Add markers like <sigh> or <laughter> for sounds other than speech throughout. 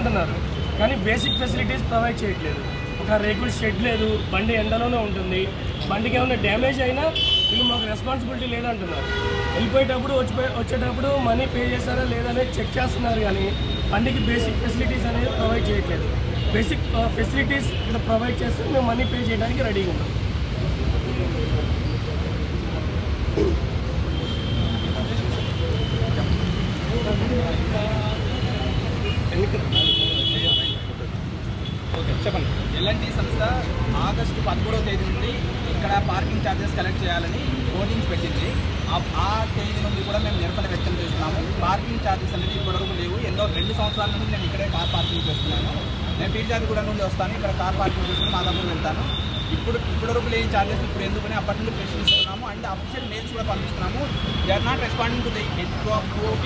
చేసుకుంటున్నారు. కానీ basic facilities provide చేయట్లేదు. ఒక రేకుల్ షెడ్ లేదు బండి ఎండలోనే ఉంటుంది. బండికి ఏమైనా డ్యామేజ్ అయినా వీళ్ళు మాకు రెస్పాన్సిబిలిటీ లేదంటున్నారు. వెళ్ళిపోయేటప్పుడు వచ్చి వచ్చేటప్పుడు మనీ పే చేస్తారా అనేది చెక్ చేస్తున్నారు కానీ బండికి బేసిక్ ఫెసిలిటీస్ అనేది ప్రొవైడ్ చేయట్లేదు. బేసిక్ ఫెసిలిటీస్ ఇక్కడ ప్రొవైడ్ చేస్తే మేము మనీ పే చేయడానికి రెడీగా ఉన్నాం. ఎందుకు చెప్పండి ఎల్ఎన్టీ సంస్థ ఆగస్టు పదమూడవ తేదీ నుండి ఇక్కడ పార్కింగ్ ఛార్జెస్ కలెక్ట్ చేయాలని హోర్డింగ్స్ పెట్టింది. ఆ- ఆ తేదీ నుండి కూడా మేము నిరసన వ్యక్తం చేస్తున్నాము. పార్కింగ్ ఛార్జెస్ అనేది ఇప్పటివరకు లేవు. ఎన్నో రెండు సంవత్సరాల నుండి నేను ఇక్కడే కార్ పార్కింగ్ చేస్తున్నాను. నేను పీర్జాదిగూడ నుండి వస్తాను. ఇక్కడ కార్ పార్కింగ్ చేసుకుని మా దగ్గర వెళ్తాను. ఇప్పుడు ఇప్పటివరకు లేని ఛార్జెస్ ఇప్పుడు ఎందుకని అప్పటి నుండి ప్రశ్నిస్తున్నాము. అండ్ అఫీషియల్ మెయిల్స్ కూడా పంపిస్తున్నాము. They are not responding to the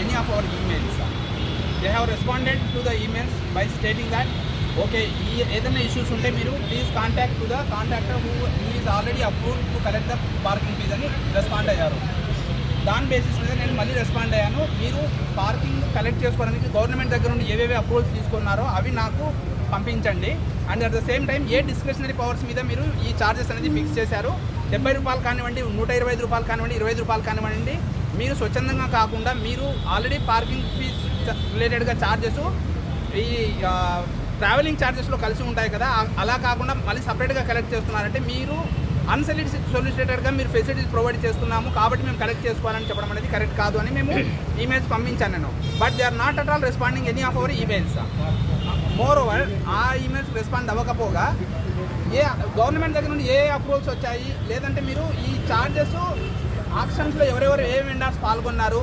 any of our emails they have responded to the emails by stating that okay ఈ ఏదైనా ఇష్యూస్ ఉంటే మీరు please contact to the contractor who is already approved to collect the parking fees అని respond అయ్యారు. దాని basis మీద నేను మళ్ళీ రెస్పాండ్ అయ్యాను. మీరు పార్కింగ్ కలెక్ట్ చేసుకోవడానికి గవర్నమెంట్ దగ్గర నుండి ఏవేవి అప్రూవల్స్ తీసుకున్నారో అవి నాకు పంపించండి. And at the same time a discretionary powers మీద మీరు ఈ ఛార్జెస్ అనేది ఫిక్స్ చేశారు డెబ్బై రూపాయలు కానివ్వండి నూట ఇరవై ఐదు రూపాయలు కానివ్వండి ఇరవై ఐదు రూపాయలు కానివ్వండి మీరు స్వచ్ఛందంగా కాకుండా మీరు ఆల్రెడీ పార్కింగ్ ఫీజ్ రిలేటెడ్గా ఛార్జెస్ ఈ ట్రావెలింగ్ ఛార్జెస్లో కలిసి ఉంటాయి కదా అలా కాకుండా మళ్ళీ సపరేట్గా కలెక్ట్ చేస్తున్నారంటే మీరు అన్సలిసిటెడ్ సొలిసిటెడ్గా మీరు ఫెసిలిటీస్ ప్రొవైడ్ చేస్తున్నాము కాబట్టి మేము కలెక్ట్ చేసుకోవాలని చెప్పడం అనేది కరెక్ట్ కాదు అని మేము <clears throat> ఈమెయిల్స్ పంపించాను నేను. But they are not at all responding any of our emails moreover ఆ ఈమెయిల్స్ రెస్పాండ్ అవ్వకపోగా ఏ గవర్నమెంట్ దగ్గర నుండి ఏ అప్రూవల్స్ వచ్చాయి? లేదంటే మీరు ఈ ఛార్జెస్ ఆప్షన్స్లో ఎవరెవరు ఏ వెండర్స్ పాల్గొన్నారు?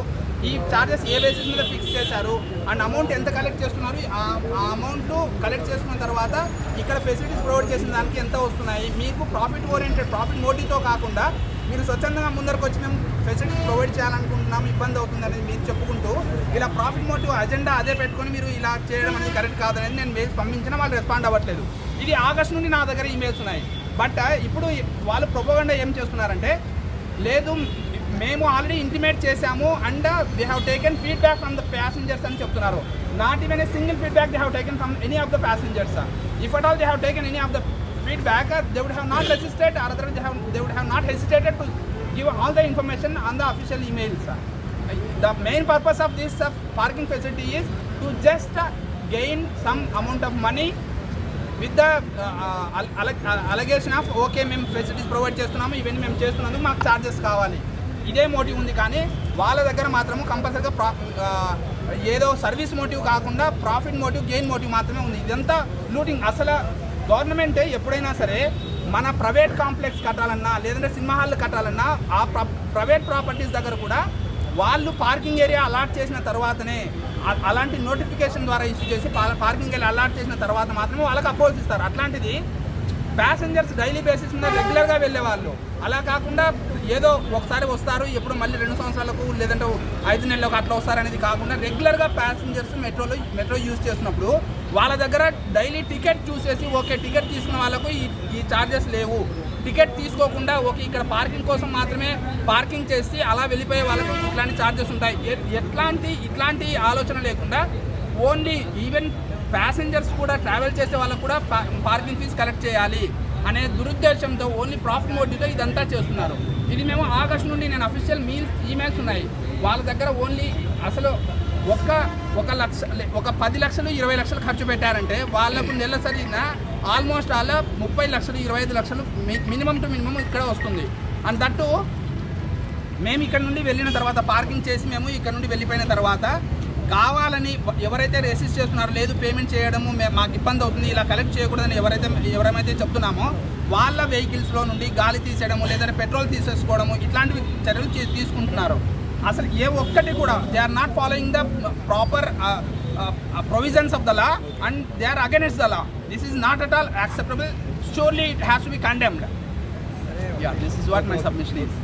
ఈ ఛార్జెస్ ఏ బేసిస్ మీద ఫిక్స్ చేశారు? అండ్ అమౌంట్ ఎంత కలెక్ట్ చేస్తున్నారు? ఆ అమౌంట్ కలెక్ట్ చేసుకున్న తర్వాత ఇక్కడ ఫెసిలిటీస్ ప్రొవైడ్ చేసిన దానికి ఎంత వస్తున్నాయి? మీకు ప్రాఫిట్ ఓరియంటెడ్ ప్రాఫిట్ మోటివ్తో కాకుండా మీరు స్వచ్ఛందంగా ముందరకు వచ్చి మేము ఫెసిలిటీస్ ప్రొవైడ్ చేయాలనుకుంటున్నాం ఇబ్బంది అవుతుంది అనేది మీరు చెప్పుకుంటూ ఇలా ప్రాఫిట్ మోటివ్ అజెండా అదే పెట్టుకొని మీరు ఇలా చేయడం అనేది కరెక్ట్ కాదనేది నేను మెయిల్స్ పంపించినా వాళ్ళు రెస్పాండ్ అవ్వట్లేదు. ఇది ఆగస్ట్ నుండి నా దగ్గర ఈమెయిల్స్ ఉన్నాయి. బట్ ఇప్పుడు వాళ్ళు ప్రొపగండా ఏం చేస్తున్నారంటే లేదు మేము ఆల్రెడీ ఇంటిమేట్ చేశాము and they have taken feedback from the passengers అని చెప్తున్నారు. Not even a single feedback they have taken from any of the passengers if at all they have taken any of the feedback they would have not resisted or other they have they would have not hesitated to give all the information on the official emails the main purpose of this uh, parking facility is to just uh, some amount of money with the allegation of okay మేము facilities provide చేస్తున్నాము ఇవన్నీ మేము చేస్తున్నందుకు మాకు charges కావాలి. ఇదే motive ఉంది కానీ వాళ్ళ దగ్గర మాత్రము కంపల్సరీగా ప్రా ఏదో సర్వీస్ మోటివ్ కాకుండా ప్రాఫిట్ మోటివ్ గెయిన్ మోటివ్ మాత్రమే ఉంది. ఇదంతా లూటింగ్ అసలు గవర్నమెంటే ఎప్పుడైనా సరే మన ప్రైవేట్ కాంప్లెక్స్ కట్టాలన్నా లేదంటే సినిమా హాల్ కట్టాలన్నా ఆ ప్రైవేట్ ప్రాపర్టీస్ దగ్గర కూడా వాళ్ళు పార్కింగ్ ఏరియా అలాట్ చేసిన తర్వాతనే అలాంటి నోటిఫికేషన్ ద్వారా ఇష్యూ చేసి పార్కింగ్ ఏరియా అలాట్ చేసిన తర్వాత మాత్రమే వాళ్ళకి అపోజ్ ఇస్తారు. అట్లాంటిది ప్యాసింజర్స్ డైలీ బేసిస్ మీద రెగ్యులర్గా వెళ్ళేవాళ్ళు. అలా కాకుండా ఏదో ఒకసారి వస్తారు ఎప్పుడు మళ్ళీ రెండు సంవత్సరాలకు లేదంటే ఐదు నెలలకు అట్లా వస్తారు అనేది కాకుండా రెగ్యులర్గా ప్యాసింజర్స్ మెట్రోలో మెట్రో యూజ్ చేసినప్పుడు వాళ్ళ దగ్గర డైలీ టికెట్ చూసేసి ఓకే టికెట్ తీసుకున్న వాళ్ళకు ఈ ఈ ఛార్జెస్ లేవు. టికెట్ తీసుకోకుండా ఓకే ఇక్కడ పార్కింగ్ కోసం మాత్రమే పార్కింగ్ చేసి అలా వెళ్ళిపోయే వాళ్ళకు ఇట్లాంటి ఛార్జెస్ ఉంటాయి. ఎట్లాంటి ఇట్లాంటి ఆలోచన లేకుండా ఓన్లీ ఈవెన్ ప్యాసింజర్స్ కూడా ట్రావెల్ చేసే వాళ్ళకు కూడా పార్కింగ్ ఫీజు కలెక్ట్ చేయాలి అనే దురుద్దేశంతో ఓన్లీ ప్రాఫిట్ మోటివ్తో ఇదంతా చేస్తున్నారు. ఇది మేము ఆగస్ట్ నుండి నేను అఫీషియల్ మీల్ ఈమెయిల్స్ ఉన్నాయి. వాళ్ళ దగ్గర ఓన్లీ అసలు ఒక్క ఒక లక్ష లే- ఒక పది లక్షలు ఇరవై లక్షలు ఖర్చు పెట్టారంటే వాళ్ళకు నెలసరిన ఆల్మోస్ట్ అలా ముప్పై లక్షలు ఇరవై ఐదు లక్షలు మినిమం టు మినిమం ఇక్కడ వస్తుంది. అండ్ దట్టు మేము ఇక్కడ నుండి వెళ్ళిన తర్వాత పార్కింగ్ చేసి మేము ఇక్కడ నుండి వెళ్ళిపోయిన తర్వాత కావాలని ఎవరైతే రెసిస్ట్ చేస్తున్నారో లేదు పేమెంట్ చేయడము మాకు ఇబ్బంది అవుతుంది ఇలా కలెక్ట్ చేయకూడదని ఎవరైతే ఎవరైతే చెప్తున్నామో వాళ్ళ వెహికల్స్లో నుండి గాలి తీసేయడము లేదంటే పెట్రోల్ తీసేసుకోవడము ఇట్లాంటివి చర్యలు తీసుకుంటున్నారు. అసలు ఏ ఒక్కటి కూడా they are not following the proper provisions of the law and they are against the law. This is not at all acceptable. Surely it has to be condemned yeah this is what my submission is